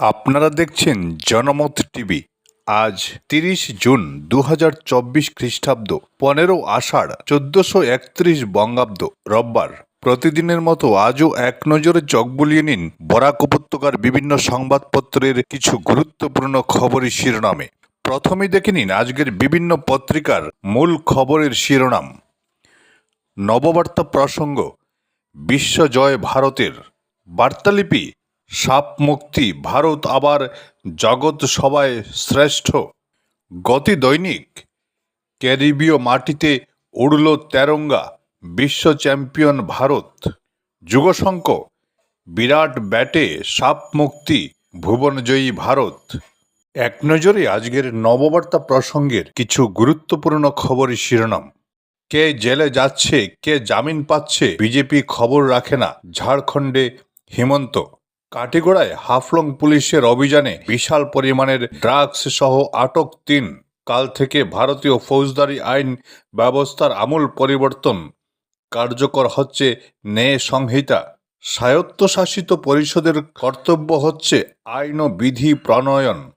আপনারা দেখছেন জনমত টিভি। আজ তিরিশ জুন দু হাজার চব্বিশ খ্রিস্টাব্দ, পনেরো আষাঢ়, চোদ্দশো একত্রিশ বঙ্গাব্দ, রোববার। প্রতিদিনের মতো আজও এক নজরে চোখ বুলিয়ে নিন বরাক উপত্যকার বিভিন্ন সংবাদপত্রের কিছু গুরুত্বপূর্ণ খবরের শিরোনামে। প্রথমেই দেখে নিন আজকের বিভিন্ন পত্রিকার মূল খবরের শিরোনাম। নববার্তা প্রসঙ্গ, বিশ্বজয় ভারতের বার্তালিপি সাপ মুক্তি, ভারত আবার জগৎ সবাই শ্রেষ্ঠ। গতি দৈনিক, ক্যারিবীয় মাটিতে উড়ল তেরঙ্গা, বিশ্ব চ্যাম্পিয়ন ভারত। যুগশঙ্ক, বিরাট ব্যাটে সাপ মুক্তি, ভুবনজয়ী ভারত। এক নজরে আজকের নববার্তা প্রসঙ্গের কিছু গুরুত্বপূর্ণ খবরের শিরোনাম। কে জেলে যাচ্ছে, কে জামিন পাচ্ছে, বিজেপি খবর রাখে না, ঝাড়খণ্ডে হিমন্ত কাটিগড়ায় হাফলং পুলিশের অভিযানে বিশাল পরিমাণের ড্রাগস সহ আটক তিন। কাল থেকে ভারতীয় ফৌজদারি আইন ব্যবস্থার আমূল পরিবর্তন। কার্যকর হচ্ছে ন্যায় সংহিতা। স্বায়ত্তশাসিত পরিষদের কর্তব্য হচ্ছে আইন ও বিধি প্রণয়ন।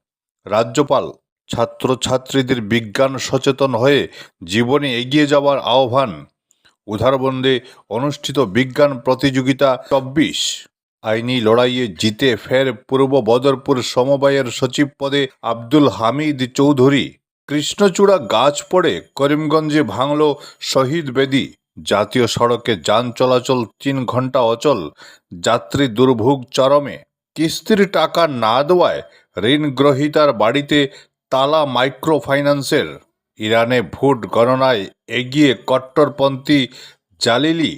রাজ্যপাল, ছাত্রছাত্রীদের বিজ্ঞান সচেতন হয়ে জীবনে এগিয়ে যাওয়ার আহ্বান। উধারবন্দে অনুষ্ঠিত বিজ্ঞান প্রতিযোগিতা চব্বিশ। আইনি লড়াইয়ে জিতে ফের পূর্ব বদরপুর সমবায়ের সচিব পদে আব্দুল হামিদ চৌধুরী। কৃষ্ণচূড়া গাছ পড়ে করিমগঞ্জে ভাঙল শহীদ বেদি। জাতীয় সড়কে যান চলাচল তিন ঘণ্টা অচল। যাত্রী দুর্ভোগ চরমে। কিস্তির টাকা না দেওয়ায় ঋণগ্রহীতার বাড়িতে তালা মাইক্রো ফাইন্যান্সের ইরানে ভোট গণনায় এগিয়ে কট্টরপন্থী জালিলি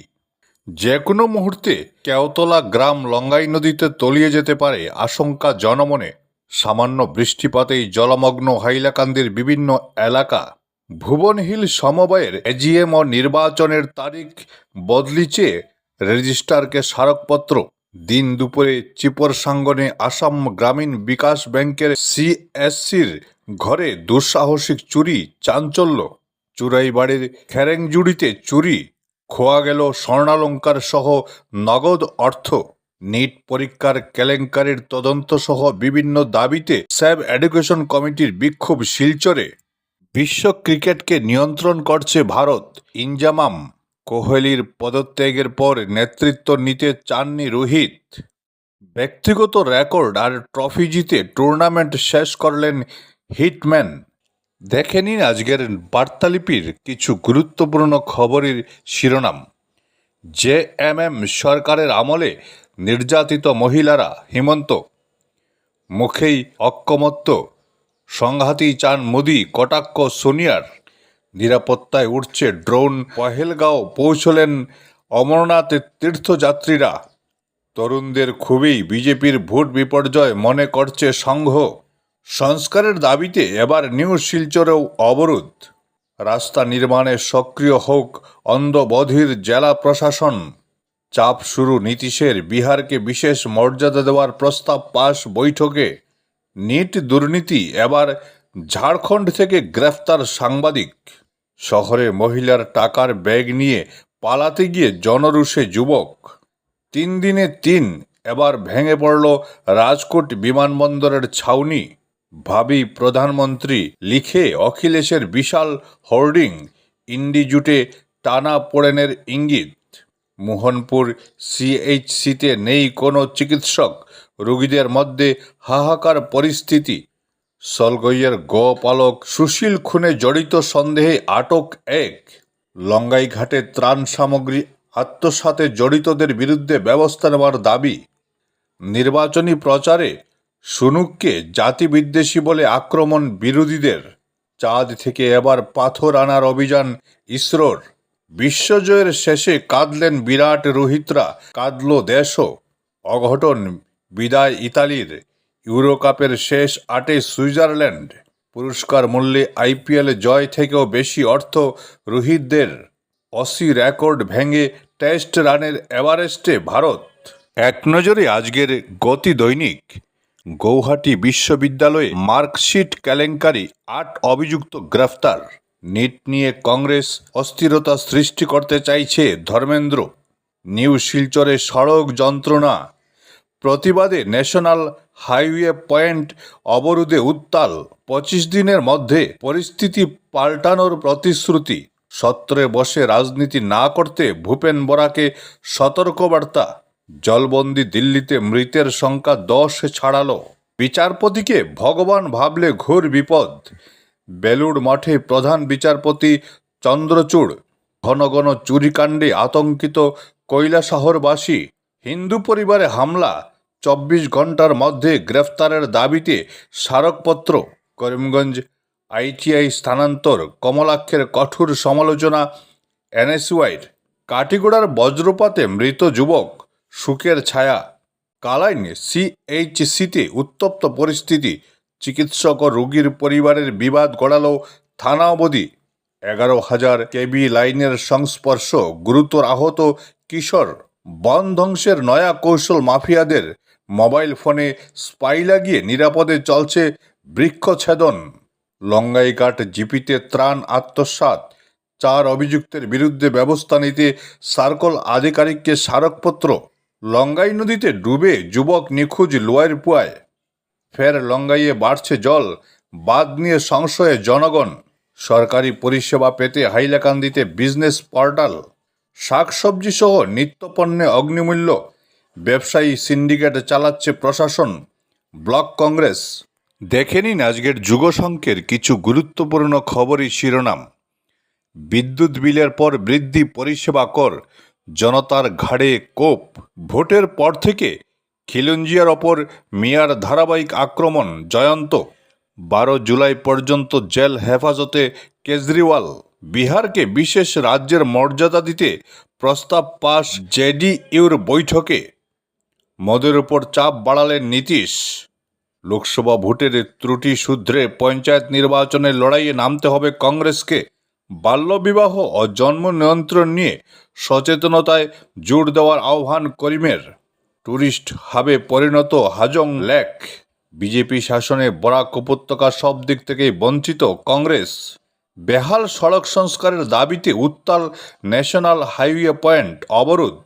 যে কোনো মুহূর্তে কেওতলা গ্রাম লঙ্গাই নদীতে তলিয়ে যেতে পারে আশঙ্কা জনমনে। সামান্য বৃষ্টিপাতেই জলমগ্ন হাইলাকান্দির বিভিন্ন এলাকা। ভুবনহিল সমবায়ের এজিএম ও নির্বাচনের তারিখ বদলি চেয়ে রেজিস্ট্রারকে স্মারকপত্র। দিন দুপুরে চিপর সাঙ্গনে আসাম গ্রামীণ বিকাশ ব্যাংকের সিএসসির ঘরে দুঃসাহসিক চুরি, চাঞ্চল্য। চুরাইবাড়ির খেরেংজুড়িতে চুরি খোয়া গেল স্বর্ণালঙ্কার সহ নগদ অর্থ। নিট পরীক্ষার কেলেঙ্কারির তদন্ত সহ বিভিন্ন দাবিতে স্যাব এডুকেশন কমিটির বিক্ষোভ শিলচরে। বিশ্ব ক্রিকেটকে নিয়ন্ত্রণ করছে ভারত। ইনজামাম, কোহলির পদত্যাগের পর নেতৃত্ব নিতে চাননি রোহিত। ব্যক্তিগত রেকর্ড আর ট্রফি জিতে টুর্নামেন্ট শেষ করলেন হিটম্যান দেখে নিন আজকের বার্তালিপির কিছু গুরুত্বপূর্ণ খবরের শিরোনাম। জে এম এম সরকারের আমলে নির্যাতিত মহিলারা হিমন্ত। মুখেই অক্ষমত্ব সংঘাতেই চান মোদি, কটাক্ষ সোনিয়ার। নিরাপত্তায় উঠছে ড্রোন। পহেলগাঁও পৌঁছলেন অমরনাথের তীর্থযাত্রীরা। তরুণদের খুবই বিজেপির ভোট বিপর্যয় মনে করছে সংঘ। সংস্কারের দাবিতে এবার নিউ শিলচরেও অবরোধ। রাস্তা নির্মাণে সক্রিয় হোক অন্ধবধির জেলা প্রশাসন। চাপ শুরু নীতিশের বিহারকে বিশেষ মর্যাদা দেওয়ার প্রস্তাব পাশ বৈঠকে। নিট দুর্নীতি এবার ঝাড়খণ্ড থেকে গ্রেফতার সাংবাদিক। শহরে মহিলার টাকার ব্যাগ নিয়ে পালাতে গিয়ে জনরুষে যুবক। তিন দিনে তিন, এবার ভেঙে পড়ল রাজকোট বিমানবন্দরের ছাউনি। ভাবি প্রধানমন্ত্রী লিখে অখিলেশের বিশাল হোর্ডিং ইন্ডিজুটে টানা পোড়েনের ইঙ্গিত। মোহনপুর সিএইচসিতে নেই কোনো চিকিৎসক। রোগীদের মধ্যে হাহাকার পরিস্থিতি। সলগইয়ের গোপালক সুশীল খুনে জড়িত সন্দেহে আটক এক। লঙ্গাইঘাটে ত্রাণ সামগ্রী আত্মসাতে জড়িতদের বিরুদ্ধে ব্যবস্থা নেওয়ার দাবি। নির্বাচনী প্রচারে সুনুককে জাতিবিদ্বেষী বলে আক্রমণ বিরোধীদের। চাঁদ থেকে এবার পাথর আনার অভিযান ইসরোর। বিশ্বজয়ের শেষে কাঁদলেন বিরাট রোহিতরা, কাঁদল দেশও। অঘটন, বিদায় ইতালির। ইউরোকাপের শেষ আটে সুইজারল্যান্ড। পুরস্কার মূল্যে আইপিএলে জয় থেকেও বেশি অর্থ রোহিতদের। অসি রেকর্ড ভেঙে টেস্ট রানের এভারেস্টে ভারত। এক নজরে আজকের গতি দৈনিক। গৌহাটি বিশ্ববিদ্যালয়ে মার্কশিট কেলেঙ্কারি আট অভিযুক্ত গ্রেফতার। নিট নিয়ে কংগ্রেস অস্থিরতা সৃষ্টি করতে চাইছে ধর্মেন্দ্র। নিউ শিলচরে সড়ক যন্ত্রণা। প্রতিবাদে ন্যাশনাল হাইওয়ে পয়েন্ট অবরোধে উত্তাল। পঁচিশ দিনের মধ্যে পরিস্থিতি পাল্টানোর প্রতিশ্রুতি। সত্রে বসে রাজনীতি না করতে ভূপেন বরাকে সতর্কবার্তা। জলবন্দি দিল্লিতে মৃতের সংখ্যা দশ ছাড়াল। বিচারপতিকে ভগবান ভাবলে ঘোর বিপদ। বেলুড় মাঠে প্রধান বিচারপতি চন্দ্রচূড় ঘন ঘন চুরিকাণ্ডে আতঙ্কিত কৈলাসহরবাসী। হিন্দু পরিবারে হামলা, চব্বিশ ঘণ্টার মধ্যে গ্রেফতারের দাবিতে স্মারকপত্র, করিমগঞ্জ আইটিআই স্থানান্তর, কমলাক্ষের কঠোর সমালোচনা, এনএসওয়াইর, কাটিগোড়ার বজ্রপাতে মৃত যুবক সুখের ছায়া কালাইন সিএইচসিতে উত্তপ্ত পরিস্থিতি। চিকিৎসক ও রোগীর পরিবারের বিবাদ গড়ালো থানা অবধি। এগারো হাজার কেবি লাইনের সংস্পর্শ গুরুতর আহত কিশোর। বন ধ্বংসের নয়া কৌশল মাফিয়াদের। মোবাইল ফোনে স্পাই লাগিয়ে নিরাপদে চলছে বৃক্ষছেদন। লঙ্গাইঘাট জিপিতে ত্রাণ আত্মসাৎ। চার অভিযুক্তের বিরুদ্ধে ব্যবস্থা নিতে সার্কল আধিকারিককে স্মারকপত্র। লঙ্গাই নদীতে ডুবে যুবক নিখোঁজ লোয়ার পুয়ায়। ফের লঙ্গাইয়ে বাড়ছে জল বাদ নিয়ে সংশয়ে জনগণ। সরকারি পরিষেবা পেতে হাইলাকান্দিতে বিজনেস পোর্টাল। শাকসবজি সহ নিত্যপণ্যে অগ্নিমূল্য। ব্যবসায়ী সিন্ডিকেট চালাচ্ছে প্রশাসন, ব্লক কংগ্রেস। দেখে নিন আজকের যুগসংখ্যের কিছু গুরুত্বপূর্ণ খবরই শিরোনাম। বিদ্যুৎ বিলের পর বৃদ্ধি পরিষেবা কর জনতার ঘাড়ে কোপ। ভোটের পর থেকে খিলঞ্জিয়ার ওপর মিয়ার ধারাবাহিক আক্রমণ জয়ন্ত। বারো জুলাই পর্যন্ত জেল হেফাজতে কেজরিওয়াল। বিহারকে বিশেষ রাজ্যের মর্যাদা দিতে প্রস্তাব পাশ জেডিইউর বৈঠকে। মদের উপর চাপ বাড়ালেন নীতিশ। লোকসভা ভোটের ত্রুটি শুধরে পঞ্চায়েত নির্বাচনের লড়াইয়ে নামতে হবে কংগ্রেসকে। বাল্যবিবাহ ও জন্ম নিয়ন্ত্রণ নিয়ে সচেতনতায় জোর দেওয়ার আহ্বান করিমের। ট্যুরিস্ট হাবে পরিণত হাজং লেক, বিজেপি শাসনে বরাক উপত্যকা সব দিক থেকেই বঞ্চিত কংগ্রেস। বেহাল সড়ক সংস্কারের দাবিতে উত্তাল ন্যাশনাল হাইওয়ে পয়েন্ট অবরোধ।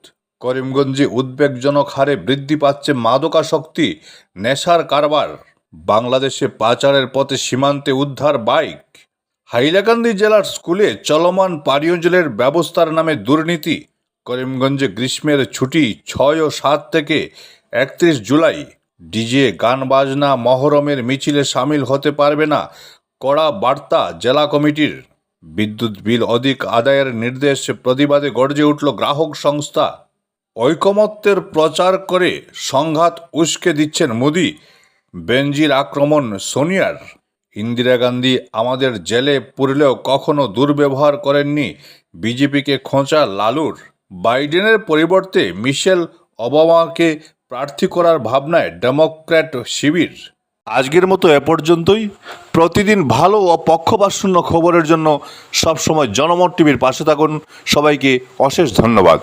করিমগঞ্জে উদ্বেগজনক হারে বৃদ্ধি পাচ্ছে মাদকাসক্তি, নেশার কারবার। বাংলাদেশে পাচারের পথে সীমান্তে উদ্ধার বাইক। হাইলাকান্দি জেলার স্কুলে চলমান পানীয় ব্যবস্থার নামে দুর্নীতি। করিমগঞ্জে গ্রীষ্মের ছুটি ছয় ও সাত থেকে একত্রিশ জুলাই। ডিজে, গান বাজনা, মহরমের মিছিলে সামিল হতে পারবে না কড়া বার্তা জেলা কমিটির। বিদ্যুৎ বিল অধিক আদায়ের নির্দেশ প্রতিবাদে গর্জে উঠল গ্রাহক সংস্থা। ঐকমত্যের প্রচার করে সংঘাত উস্কে দিচ্ছেন মোদি। বেনজির আক্রমণ সোনিয়ার। ইন্দিরা গান্ধী আমাদের জেলে পুরলেও কখনো দুর্ব্যবহার করেননি। বিজেপিকে খোঁচা লালুর। বাইডেনের পরিবর্তে মিশেল ওবামাকে প্রার্থী করার ভাবনায় ডেমোক্র্যাট শিবির। আজকের মতো এ পর্যন্তই। প্রতিদিন ভালো ও পক্ষপাতশূন্য খবরের জন্য সবসময় জনমত টিভির পাশে থাকুন। সবাইকে অশেষ ধন্যবাদ।